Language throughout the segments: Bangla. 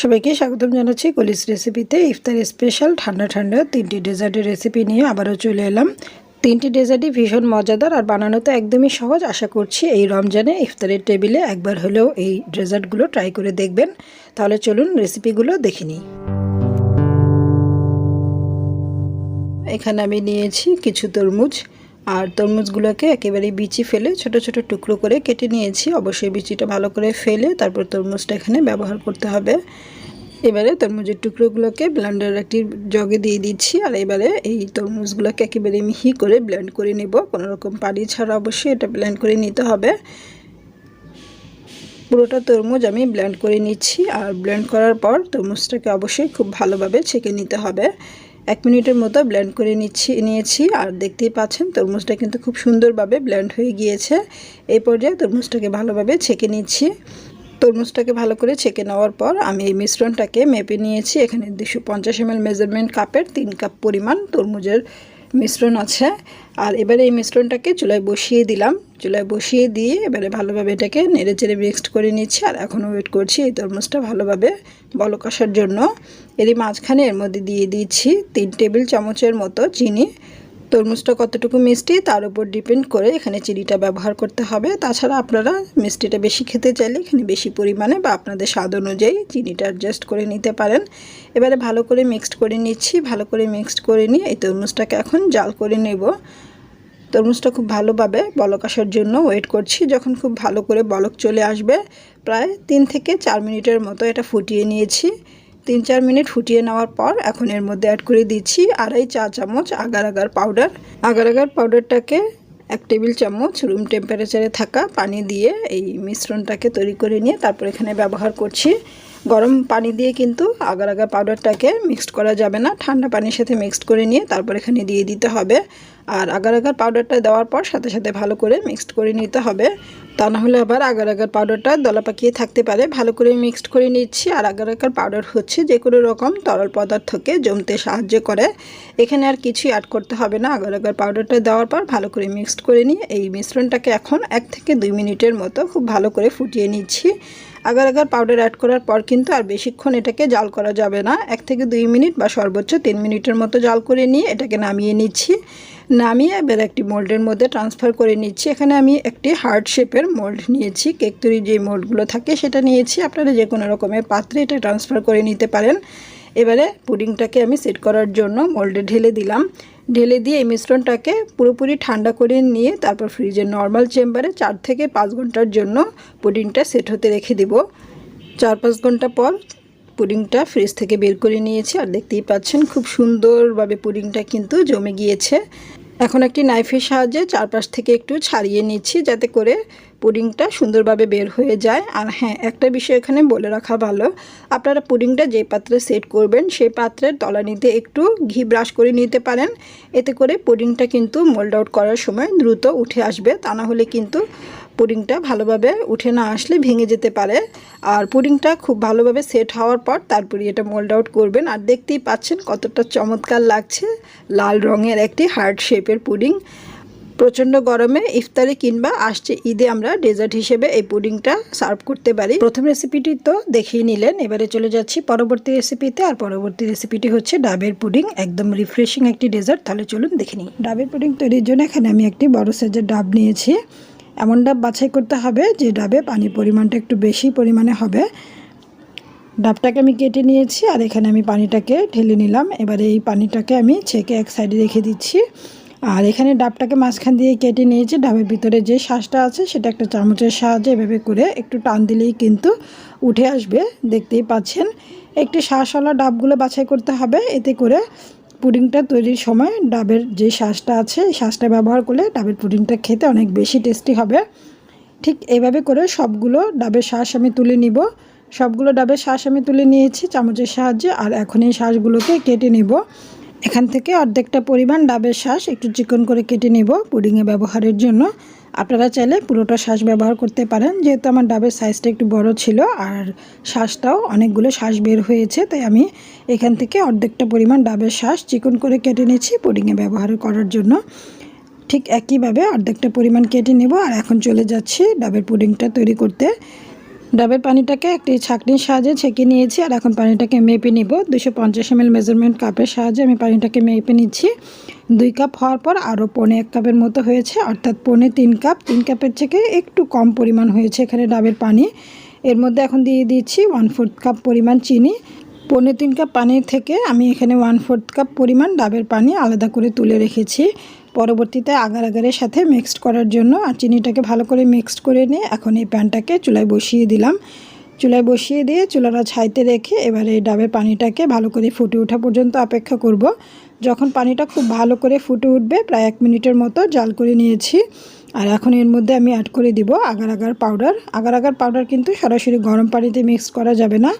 সবাইকে স্বাগতম জানাচ্ছি কলিস রেসিপিতে ইফতার স্পেশাল ঠান্ডা ঠান্ডা, তিনটি ডেজার্টের রেসিপি নিয়ে আবারও চলে এলাম। তিনটি ডেজার্টই ভীষণ মজাদার আর বানানো তো একদমই সহজ। আশা করছি এই রমজানে ইফতারের টেবিলে একবার হলেও এই ডেজার্টগুলো ট্রাই করে দেখবেন। তাহলে চলুন রেসিপিগুলো দেখে নিই। এখানে আমি নিয়েছি কিছু তরমুজ। আর তরমুজগুলোকে একেবারে বিচি ফেলে ছোট ছোট টুকরো করে কেটে নিয়েছি। অবশ্যই বিচিটা ভালো করে ফেলে তারপর তরমুজটা এখানে ব্যবহার করতে হবে। এবারে তরমুজের টুকরোগুলোকে ব্লেন্ডার একটি জগে দিয়ে দিচ্ছি আর এবারে এই তরমুজগুলোকে একেবারে মিহি করে ব্লেন্ড করে নেব। কোনো রকম পানি ছাড়া অবশ্যই এটা ব্লেন্ড করে নিতে হবে। পুরোটা তরমুজ আমি ব্লেন্ড করে নিচ্ছি আর ব্লেন্ড করার পর তরমুজটাকে অবশ্যই খুব ভালোভাবে ছেঁকে নিতে হবে। এক মিনিটের মতো ব্ল্যান্ড করে নিচ্ছি, নিয়েছি। আর দেখতেই পাচ্ছেন, তরমুজটা কিন্তু খুব সুন্দরভাবে ব্ল্যান্ড হয়ে গিয়েছে। এই পর্যায়ে তরমুজটাকে ভালোভাবে ছেঁকে নিচ্ছি। তরমুজটাকে ভালো করে ছেঁকে নেওয়ার পর আমি এই মিশ্রণটাকে মেপে নিয়েছি। এখানে দুশো পঞ্চাশ এম মেজারমেন্ট কাপের তিন কাপ পরিমাণ তরমুজের মিশ্রণ আছে। আর এবারে এই মিশ্রণটাকে চুলায় বসিয়ে দিলাম। চুলায় বসিয়ে দিয়ে এবারে ভালোভাবে এটাকে নেড়ে চেড়ে মিক্সড করে নিচ্ছি আর এখনও ওয়েট করছি এই তরমুজটা ভালোভাবে বলক আসার জন্য। এরই মাঝখানে এর মধ্যে দিয়ে দিচ্ছি তিন টেবিল চামচের মতো চিনি। তরমুজটা কতটুকু মিষ্টি, তার উপর ডিপেন্ড করে এখানে চিনিটা ব্যবহার করতে হবে। তাছাড়া আপনারা মিষ্টিটা বেশি খেতে চাইলে এখানে বেশি পরিমাণে বা আপনাদের স্বাদ অনুযায়ী চিনিটা অ্যাডজাস্ট করে নিতে পারেন। এবারে ভালো করে মিক্সড করে নিচ্ছি, ভালো করে মিক্সড করে নিয়ে এই তরমুজটাকে এখন জাল করে নেব। তরমুজটা খুব ভালোভাবে বলক আসার জন্য ওয়েট করছি, যখন খুব ভালো করে বলক চলে আসবে, প্রায় তিন থেকে চার মিনিটের মতো এটা ফুটিয়ে নিয়েছি। তিন চার মিনিট ফুটিয়ে নেওয়ার পর এখন এর মধ্যে অ্যাড করে দিচ্ছি আড়াই চা চামচ agar agar powder agar agar পাউডারটাকে এক টেবিল চামচ রুম টেম্পারেচারে থাকা পানি দিয়ে এই মিশ্রণটাকে তৈরি করে নিয়ে তারপর এখানে ব্যবহার করছি। গরম পানি দিয়ে কিন্তু আগার আগার পাউডারটাকে মিক্সড করা যাবে না। ঠান্ডা পানির সাথে মিক্সড করে নিয়ে তারপর এখানে দিয়ে দিতে হবে। আর আগার আগার পাউডারটা দেওয়ার পর সাথে সাথে ভালো করে মিক্সড করে নিতে হবে। তা না হলে আবার আগার আগার পাউডারটা দলা পাকিয়ে থাকতে পারে। ভালো করে মিক্সড করে নিচ্ছি। আর আগার আগার পাউডার হচ্ছে যে কোনো রকম তরল পদার্থকে জমতে সাহায্য করে। এখানে আর কিছুই অ্যাড করতে হবে না। আগার আগার পাউডারটা দেওয়ার পর ভালো করে মিক্সড করে নিয়ে এই মিশ্রণটাকে এখন এক থেকে দুই মিনিটের মতো খুব ভালো করে ফুটিয়ে নিচ্ছি। আগার আগার পাউডার অ্যাড করার পর কিন্তু আর বেশিক্ষণ এটাকে জাল করা যাবে না। এক থেকে দুই মিনিট বা সর্বোচ্চ তিন মিনিটের মতো জাল করে নিয়ে এটাকে নামিয়ে নিচ্ছি। নামিয়ে এবার একটি মোল্ডের মধ্যে ট্রান্সফার করে নিচ্ছি। এখানে আমি একটি হার্ড শেপের মোল্ড নিয়েছি। কেক তৈরি যে মোল্ডগুলো থাকে সেটা নিয়েছি। আপনারা যে কোনো রকমের পাত্রে এটা ট্রান্সফার করে নিতে পারেন। এবারে পুডিংটাকে আমি সেট করার জন্য মোল্ডে ঢেলে দিলাম। ঢেলে দিয়ে এই মিশ্রণটাকে পুরোপুরি ঠান্ডা করে নিয়ে তারপর ফ্রিজের নর্মাল চেম্বারে চার থেকে পাঁচ ঘণ্টার জন্য পুডিংটা সেট হতে রেখে দিব। চার পাঁচ ঘণ্টা পর পুডিংটা ফ্রিজ থেকে বের করে নিয়েছি আর দেখতেই পাচ্ছেন খুব সুন্দরভাবে পুডিংটা কিন্তু জমে গিয়েছে। এখন একটি নাইফের সাহায্যে চারপাশ থেকে একটু ছাড়িয়ে নিচ্ছি যাতে করে পুডিংটা সুন্দরভাবে বের হয়ে যায়। আর হ্যাঁ একটা বিষয় এখানে বলে রাখা ভালো। আপনারা পুডিংটা যে পাত্রে সেট করবেন, সেই পাত্রের তলানিতে একটু ঘি ব্রাশ করে নিতে পারেন। এতে করে পুডিংটা কিন্তু মোল্ড আউট করার সময় দ্রুত উঠে আসবে। তা না হলে কিন্তু পুডিংটা ভালোভাবে উঠে না আসলে ভেঙে যেতে পারে। আর পুডিংটা খুব ভালোভাবে সেট হওয়ার পর তারপরে এটা মোল্ড আউট করবেন। আর দেখতেই পাচ্ছেন কতটা চমৎকার লাগছে লাল রঙের একটি হার্ড শেপের পুডিং। প্রচণ্ড গরমে ইফতারে কিংবা আসছে ঈদে আমরা ডেজার্ট হিসেবে এই পুডিংটা সার্ভ করতে পারি। প্রথম রেসিপিটি তো দেখিয়ে নিলেন, এবারে চলে যাচ্ছি পরবর্তী রেসিপিতে। আর পরবর্তী রেসিপিটি হচ্ছে ডাবের পুডিং, একদম রিফ্রেশিং একটি ডেজার্ট। তাহলে চলুন দেখে নিই। ডাবের পুডিং তৈরির জন্য এখানে আমি একটি বড় সাইজের ডাব নিয়েছি। এমন ডাব বাছাই করতে হবে যে ডাবে পানির পরিমাণটা একটু বেশি পরিমাণে হবে। ডাবটাকে আমি কেটে নিয়েছি আর এখানে আমি পানিটাকে ঢেলে নিলাম। এবারে এই পানিটাকে আমি ছেঁকে এক সাইডে রেখে দিচ্ছি। আর এখানে ডাবটাকে মাঝখান দিয়ে কেটে নিয়েছি। ডাবের ভিতরে যে শ্বাসটা আছে সেটা একটা চামচের সাহায্যে এভাবে করে একটু টান দিলেই কিন্তু উঠে আসবে। দেখতেই পাচ্ছেন, একটি শ্বাসওয়ালা ডাবগুলো বাছাই করতে হবে। এতে করে পুডিংটা তৈরির সময় ডাবের যে শ্বাসটা আছে শ্বাসটা ব্যবহার করলে ডাবের পুডিংটা খেতে অনেক বেশি টেস্টি হবে। ঠিক এইভাবে করে সবগুলো ডাবের শ্বাস আমি তুলে নিব। সবগুলো ডাবের শ্বাস আমি তুলে নিয়েছি চামচের সাহায্যে আর এখন এই শ্বাসগুলোকে কেটে নেব। এখান থেকে অর্ধেকটা পরিমাণ ডাবের শ্বাস একটু চিকন করে কেটে নেব পুডিংয়ে ব্যবহারের জন্য। আপনারা চাইলে পুরোটা শ্বাস ব্যবহার করতে পারেন। যেহেতু আমার ডাবের সাইজটা একটু বড় ছিল আর শ্বাসটাও অনেকগুলো শ্বাস বের হয়েছে, তাই আমি এখান থেকে অর্ধেকটা পরিমাণ ডাবের শ্বাস চিকন করে কেটে নিয়েছি পুডিংয়ে ব্যবহার করার জন্য। ঠিক একইভাবে অর্ধেকটা পরিমাণ কেটে নেব আর এখন চলে যাচ্ছি ডাবের পুডিংটা তৈরি করতে। ডাবের পানিটাকে একটি ছাঁকনির সাহায্যে ছেঁকে নিয়েছি আর এখন পানিটাকে মেপে নিব। দুশো পঞ্চাশ এম মেজারমেন্ট কাপের সাহায্যে আমি পানিটাকে মেপে নিচ্ছি। দুই কাপ হওয়ার পর আরও পৌনে এক কাপের মতো হয়েছে, অর্থাৎ পৌনে তিন কাপ তিন কাপের থেকে একটু কম পরিমাণ হয়েছে এখানে ডাবের পানি। এর মধ্যে এখন দিয়ে দিচ্ছি ওয়ান ফোর্থ কাপ পরিমাণ চিনি। পৌনে তিন কাপ পানির থেকে আমি এখানে ওয়ান ফোর্থ কাপ পরিমাণ ডাবের পানি আলাদা করে তুলে রেখেছি। পরবর্তীতে আগার আগারের সাথে মিক্সড করার জন্য, আর চিনিটাকে ভালো করে মিক্সড করে নিয়ে এখন এই প্যানটাকে চুলায় বসিয়ে দিলাম। চুলায় বসিয়ে দিয়ে চুলাটা ছাইতে রেখে এবারে এই ডাবের পানিটাকে ভালো করে ফুটে ওঠা পর্যন্ত অপেক্ষা করব। যখন পানিটা খুব ভালো করে ফুটে উঠবে, প্রায় এক মিনিটের মতো জাল করে নিয়েছি। আর এখন এর মধ্যে আমি অ্যাড করে দিব agar agar powder agar agar powder কিন্তু সরাসরি গরম পানিতে মিক্স করা যাবে না।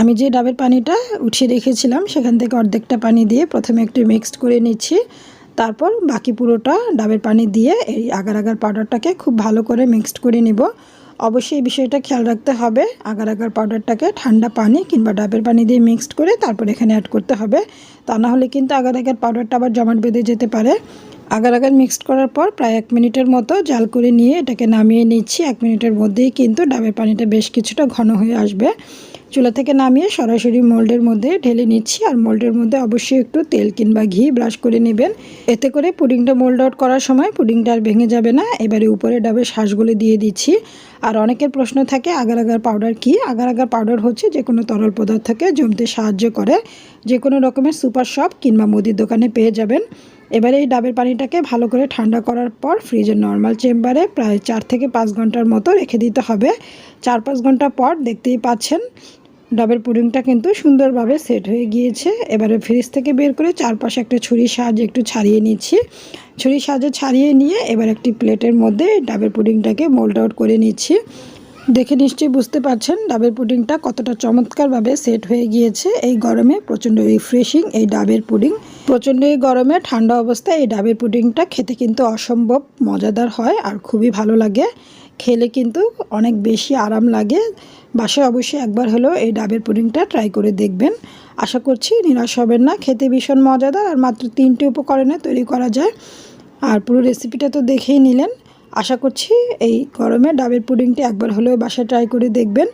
আমি যে ডাবের পানিটা উঠিয়ে রেখেছিলাম, সেখান থেকে অর্ধেকটা পানি দিয়ে প্রথমে একটু মিক্সড করে নিচ্ছি। তারপর বাকি পুরোটা ডাবের পানি দিয়ে এই আগার আগার পাউডারটাকে খুব ভালো করে মিক্সড করে নিব। অবশ্যই এই বিষয়টা খেয়াল রাখতে হবে। আগার আগার পাউডারটাকে ঠান্ডা পানি কিংবা ডাবের পানি দিয়ে মিক্সড করে তারপর এখানে অ্যাড করতে হবে। তা না হলে কিন্তু আগার আগার পাউডারটা আবার জমাট বেঁধে যেতে পারে। আগার আগার মিক্সড করার পর প্রায় এক মিনিটের মতো জাল করে নিয়ে এটাকে নামিয়ে নিচ্ছি। এক মিনিটের মধ্যেই কিন্তু ডাবের পানিটা বেশ কিছুটা ঘন হয়ে আসবে। চুলা থেকে নামিয়ে সরাসরি মোল্ডের মধ্যে ঢেলে নিচ্ছি। আর মোল্ডের মধ্যে অবশ্যই একটু তেল কিংবা ঘি ব্রাশ করে নেবেন। এতে করে পুডিংটা মোল্ড আউট করার সময় পুডিংটা আর ভেঙে যাবে না। এবারে উপরে ডাবের শ্বাসগুলো দিয়ে দিচ্ছি। আর অনেকের প্রশ্ন থাকে, আগার আগার পাউডার কি? আগার আগার পাউডার হচ্ছে যে কোনো তরল পদার্থকে জমতে সাহায্য করে। যে কোনো রকমের সুপার শপ কিংবা মুদির দোকানে পেয়ে যাবেন। এবারে এই ডাবের পানিটাকে ভালো করে ঠান্ডা করার পর ফ্রিজের নর্মাল চেম্বারে প্রায় চার থেকে পাঁচ ঘণ্টার মতো রেখে দিতে হবে। চার পাঁচ ঘণ্টা পর দেখতেই পাচ্ছেন ডাবের পুডিংটা কিন্তু সুন্দরভাবে সেট হয়ে গিয়েছে। এবারে ফ্রিজ থেকে বের করে চারপাশে একটা ছুরির সাহায্যে একটু ছাড়িয়ে নিচ্ছি। ছুরির সাহায্যে ছাড়িয়ে নিয়ে এবার একটি প্লেটের মধ্যে ডাবের পুডিংটাকে মোল্ড আউট করে নিচ্ছি। দেখে নিশ্চয়ই বুঝতে পারছেন ডাবের পুডিংটা কতটা চমৎকারভাবে সেট হয়ে গিয়েছে। এই গরমে প্রচণ্ড রিফ্রেশিং এই ডাবের পুডিং। প্রচণ্ড এই গরমে ঠান্ডা অবস্থায় এই ডাবের পুডিংটা খেতে কিন্তু অসম্ভব মজাদার হয় আর খুবই ভালো লাগে। খেলে কিন্তু অনেক বেশি আরাম লাগে। বাসায় অবশ্যই একবার হলেও এই ডাবের পুডিংটা ট্রাই করে দেখবেন। আশা করছি নিরাশ হবেন না। খেতে ভীষণ মজাদার আর মাত্র তিনটি উপকরণে তৈরি করা যায়। আর পুরো রেসিপিটা তো দেখেই নিলেন। আশা করছি এই গরমে ডাবের পুডিংটি একবার হলেও বাসায় ট্রাই করে দেখবেন।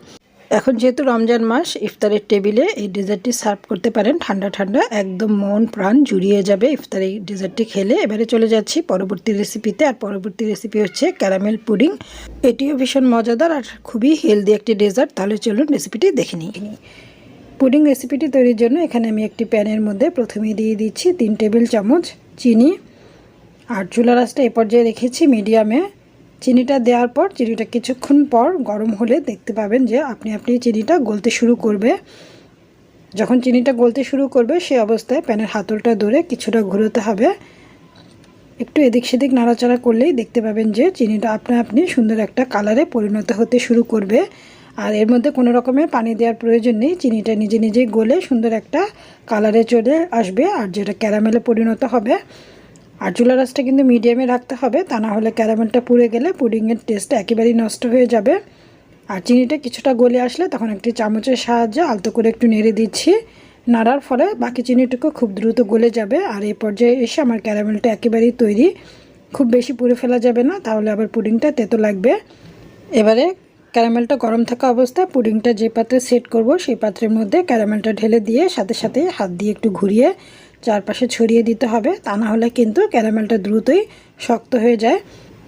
এখন যেহেতু রমজান মাস, ইফতারের টেবিলে এই ডেজার্টটি সার্ভ করতে পারেন ঠান্ডা ঠান্ডা, একদম মন প্রাণ জুড়িয়ে যাবে ইফতার এই ডেজার্টটি খেলে। এবারে চলে যাচ্ছি পরবর্তী রেসিপিতে আর পরবর্তী রেসিপি হচ্ছে ক্যারামেল পুডিং এটিও ভীষণ মজাদার আর খুবই হেলদি একটি ডেজার্ট তাহলে চলুন রেসিপিটি দেখে নিই। পুডিং রেসিপিটি তৈরির জন্য এখানে আমি একটি প্যানের মধ্যে প্রথমে দিয়ে দিচ্ছি তিন টেবিল চামচ চিনি। আর চুলা রাসটা এ পর্যায়ে রেখেছি মিডিয়ামে চিনিটা দেওয়ার পর, চিনিটা কিছুক্ষণ পর গরম হলে দেখতে পাবেন যে আপনি আপনি চিনিটা গলতে শুরু করবে। যখন চিনিটা গলতে শুরু করবে সেই অবস্থায় প্যানের হাতলটা ধরে কিছুটা ঘুরোতে হবে। একটু এদিক সেদিক নাড়াচাড়া করলেই দেখতে পাবেন যে চিনিটা আপনা, আপনি সুন্দর একটা কালারে পরিণত হতে শুরু করবে। আর এর মধ্যে কোনো রকমের পানি দেওয়ার প্রয়োজন নেই। চিনিটা নিজে, নিজেই গলে সুন্দর একটা কালারে চলে আসবে আর যেটা ক্যারামেলে পরিণত হবে। আর চুলা রাসটা কিন্তু মিডিয়ামে রাখতে হবে, তা না হলে ক্যারামেলটা পুড়ে গেলে পুডিংয়ের টেস্টটা একেবারেই নষ্ট হয়ে যাবে। আর চিনিটা কিছুটা গলে আসলে তখন একটি চামচের সাহায্যে আলতো করে একটু নেড়ে দিচ্ছি। নাড়ার ফলে বাকি চিনিটুকু খুব দ্রুত গলে যাবে। আর এই পর্যায়ে এসে আমার ক্যারামেলটা একেবারেই তৈরি। খুব বেশি পুড়ে ফেলা যাবে না, তাহলে আবার পুডিংটা তেতো লাগবে। এবারে ক্যারামেলটা গরম থাকা অবস্থায় পুডিংটা যে পাত্রে সেট করব, সেই পাত্রের মধ্যে ক্যারামেলটা ঢেলে দিয়ে সাথে সাথে হাত দিয়ে একটু ঘুরিয়ে চারপাশে ছড়িয়ে দিতে হবে। তা না হলে কিন্তু ক্যারামেলটা দ্রুতই শক্ত হয়ে যায়।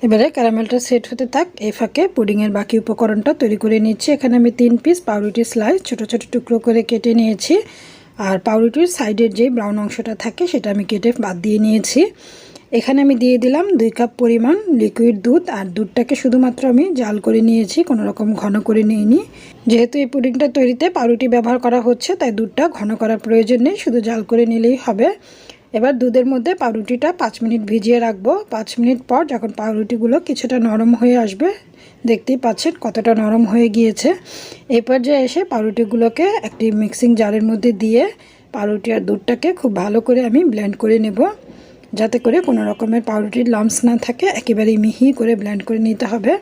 এবারে ক্যারামেলটা সেট হতে থাক। এই ফাঁকে পুডিংয়ের বাকি উপকরণটা তৈরি করে নিচ্ছি। এখানে আমি তিন পিস পাউরুটি স্লাইস ছোট ছোট টুকরো করে কেটে নিয়েছি। আর পাউরুটির সাইডের যে ব্রাউন অংশটা থাকে, সেটা আমি কেটে বাদ দিয়ে নিয়েছি। এখানে আমি দিয়ে দিলাম দুই কাপ পরিমাণ লিকুইড দুধ আর দুধটাকে শুধুমাত্র আমি জাল করে নিয়েছি, কোনো রকম ঘন করে নিইনি। যেহেতু এই পুডিংটা তৈরিতে পাউরুটি ব্যবহার করা হচ্ছে, তাই দুধটা ঘন করার প্রয়োজন নেই, শুধু জাল করে নিলেই হবে। এবার দুধের মধ্যে পাউরুটিটা পাঁচ মিনিট ভিজিয়ে রাখব। পাঁচ মিনিট পর যখন পাউরুটিগুলো কিছুটা নরম হয়ে আসবে, দেখতেই পাচ্ছেন কতটা নরম হয়ে গিয়েছে। এই পর্যায়ে এসে পাউরুটিগুলোকে একটি মিক্সিং জারের মধ্যে দিয়ে পাউরুটি আর দুধটাকে খুব ভালো করে আমি ব্লেন্ড করে নেব। যাতে করে কোনো রকমের পাউরুটির লামস না থাকে একেবারে মিহি করে ব্লেন্ড করে নিতে হবে।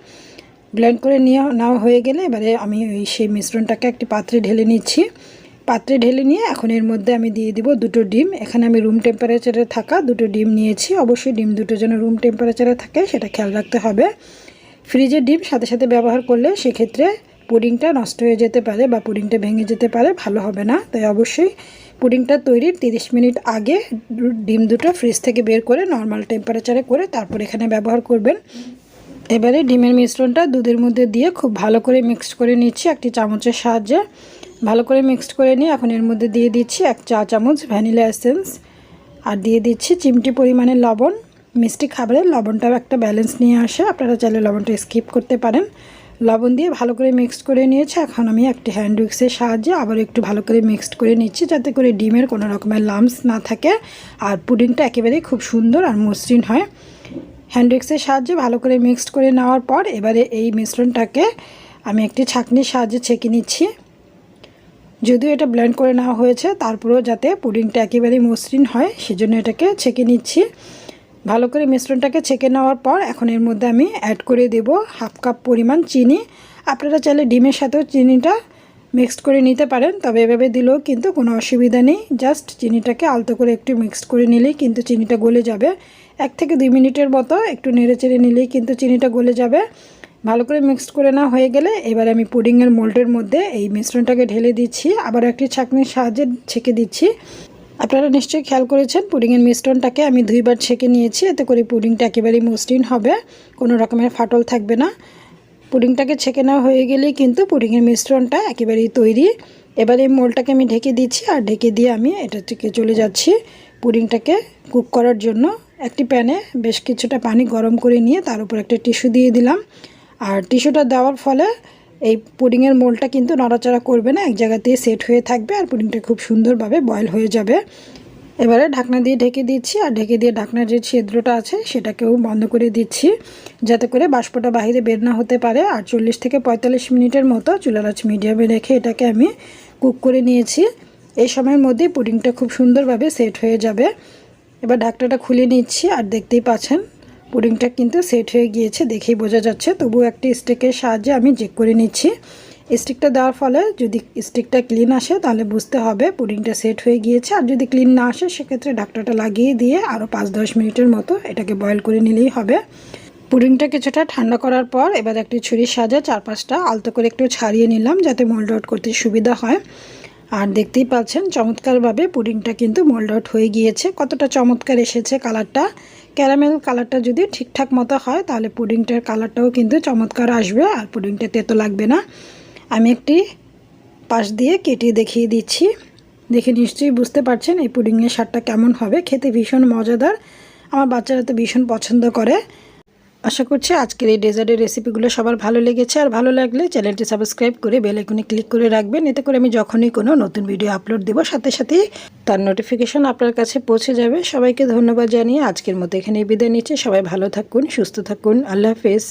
ব্লেন্ড করে নেওয়া নেওয়া হয়ে গেলে এবারে আমি ওই সেই মিশ্রণটাকে একটি পাত্রে ঢেলে নিচ্ছি। পাত্রে ঢেলে নিয়ে এখন এর মধ্যে আমি দিয়ে দিব দুটো ডিম। এখানে আমি রুম টেম্পারেচারে থাকা দুটো ডিম নিয়েছি। অবশ্যই ডিম দুটো যেন রুম টেম্পারেচারে থাকে, সেটা খেয়াল রাখতে হবে। ফ্রিজের ডিম সাথে সাথে ব্যবহার করলে সেক্ষেত্রে পুডিংটা নষ্ট হয়ে যেতে পারে বা পুডিংটা ভেঙে যেতে পারে, ভালো হবে না। তাই অবশ্যই পুডিংটা তৈরির 30 মিনিট আগে ডিম দুটো ফ্রিজ থেকে বের করে নর্মাল টেম্পারেচারে করে তারপর এখানে ব্যবহার করবেন। এবারে ডিমের মিশ্রণটা দুধের মধ্যে দিয়ে খুব ভালো করে মিক্সড করে নিচ্ছি একটি চামচের সাহায্যে। ভালো করে মিক্সড করে নিয়ে এখন এর মধ্যে দিয়ে দিচ্ছি এক চা চামচ ভ্যানিলা এসেন্স আর দিয়ে দিচ্ছি চিমটি পরিমাণে লবণ। মিষ্টি খাবারের লবণটাও একটা ব্যালেন্স নিয়ে আসে। আপনারা চাইলে লবণটা স্কিপ করতে পারেন। লবণ দিয়ে ভালো করে মিক্সড করে নিয়েছি। এখন আমি একটি হ্যান্ড উইক্সের সাহায্যে আবার একটু ভালো করে মিক্সড করে নিচ্ছি যাতে করে ডিমের কোনো রকমের লামস না থাকে। আর পুডিংটা একেবারেই খুব সুন্দর আর মসৃণ হয়। হ্যান্ড উইক্সের সাহায্যে ভালো করে মিক্সড করে নেওয়ার পর এবারে এই মিশ্রণটাকে আমি একটি ছাঁকনির সাহায্যে ছেঁকে নিচ্ছি। যদিও এটা ব্লেন্ড করে নেওয়া হয়েছে, তারপরেও যাতে পুডিংটা একেবারেই মসৃণ হয়, সেজন্য এটাকে ছেঁকে নিচ্ছি। ভালো করে মিশ্রণটাকে ছেঁকে নেওয়ার পর এখন এর মধ্যে আমি অ্যাড করে দেব হাফ কাপ পরিমাণ চিনি। আপনারা চাইলে ডিমের সাথেও চিনিটা মিক্সড করে নিতে পারেন, তবে এভাবে দিলেও কিন্তু কোনো অসুবিধা নেই। জাস্ট চিনিটাকে আলতো করে একটু মিক্সড করে নিলেই কিন্তু চিনিটা গলে যাবে। এক থেকে দুই মিনিটের মতো একটু নেড়ে চেড়ে নিলেই কিন্তু চিনিটা গলে যাবে। ভালো করে মিক্সড করে না হয়ে গেলে এবার আমি পুডিংয়ের মোল্ডের মধ্যে এই মিশ্রণটাকে ঢেলে দিচ্ছি। আবার একটি ছাঁকনির সাহায্যে ছেঁকে দিচ্ছি। আপনারা নিশ্চয়ই খেয়াল করেছেন, পুডিংয়ের মিশ্রণটাকে আমি দুইবার ছেঁকে নিয়েছি, এতে করে পুডিংটা একেবারেই মসৃণ হবে, কোনো রকমের ফাটল থাকবে না। পুডিংটাকে ছেঁকে নেওয়া হয়ে গেলেই কিন্তু পুডিংয়ের মিশ্রণটা একেবারেই তৈরি। এবার এই মোলটাকে আমি ঢেকে দিচ্ছি, আর ঢেকে দিয়ে আমি এটা থেকে চলে যাচ্ছি পুডিংটাকে কুক করার জন্য। একটি প্যানে বেশ কিছুটা পানি গরম করে নিয়ে তার উপর একটা টিস্যু দিয়ে দিলাম। আর টিস্যুটা দেওয়ার ফলে এই পুডিংয়ের মোলটা কিন্তু নড়াচড়া করবে না, এক জায়গাতেই সেট হয়ে থাকবে আর পুডিংটা খুব সুন্দরভাবে বয়েল হয়ে যাবে। এবারে ঢাকনা দিয়ে ঢেকে দিচ্ছি, আর ঢেকে দিয়ে ঢাকনার যে ছিদ্রটা আছে সেটাকেও বন্ধ করে দিচ্ছি, যাতে করে বাষ্পটা বাহিরে বের না হতে পারে। আর চল্লিশ থেকে পঁয়তাল্লিশ মিনিটের মতো চুলার আঁচ মিডিয়ামে রেখে এটাকে আমি কুক করে নিয়েছি। এই সময়ের মধ্যেই পুডিংটা খুব সুন্দরভাবে সেট হয়ে যাবে। এবার ঢাকনাটা খুলে নিচ্ছি, আর দেখতেই পাচ্ছেন পুডিংটা কিন্তু সেট হয়ে গিয়েছে দেখেই বোঝা যাচ্ছে। তবু একটি স্টিকের সাহায্যে আমি চেক করে নিচ্ছি। স্টিকটা দেওয়ার ফলে যদি স্টিকটা ক্লিন আসে তাহলে বুঝতে হবে পুডিংটা সেট হয়ে গিয়েছে। আর যদি ক্লিন না আসে সেক্ষেত্রে ঢাকনাটা লাগিয়ে দিয়ে আরও পাঁচ দশ মিনিটের মতো এটাকে বয়েল করে নিলেই হবে। পুডিংটা কিছুটা ঠান্ডা করার পর এবার একটি ছুরির সাজা চার পাঁচটা আলতো করে একটু ছাড়িয়ে নিলাম যাতে মোল্ড আউট করতে সুবিধা হয়। আর দেখতেই পাচ্ছেন চমৎকারভাবে পুডিংটা কিন্তু মোল্ড আউট হয়ে গিয়েছে। কতটা চমৎকার এসেছে কালারটা ক্যারামেল কালারটা যদি ঠিকঠাক মতো হয়, তাহলে পুডিংটার কালারটাও কিন্তু চমৎকার আসবে আর পুডিংটা তেতো লাগবে না। আমি একটি পাশ দিয়ে কেটে দেখিয়ে দিচ্ছি। দেখে নিশ্চয়ই বুঝতে পারছেন এই পুডিংয়ের স্বাদটা কেমন হবে। খেতে ভীষণ মজাদার। আমার বাচ্চারা তো ভীষণ পছন্দ করে। আশা করছি আজকের এই ডেজার্টের রেসিপিগুলো সবার ভালো লেগেছে। আর ভালো লাগলে চ্যানেলটি সাবস্ক্রাইব করে বেল আইকনে ক্লিক করে রাখবেন। এতে করে আমি যখনই কোনো নতুন ভিডিও আপলোড দেব, সাথে সাথেই তার নোটিফিকেশন আপনার কাছে পৌঁছে যাবে। সবাইকে ধন্যবাদ জানিয়ে আজকের মতো এখানে বিদায় নিচ্ছে। সবাই ভালো থাকুন, সুস্থ থাকুন। আল্লাহ হাফেজ।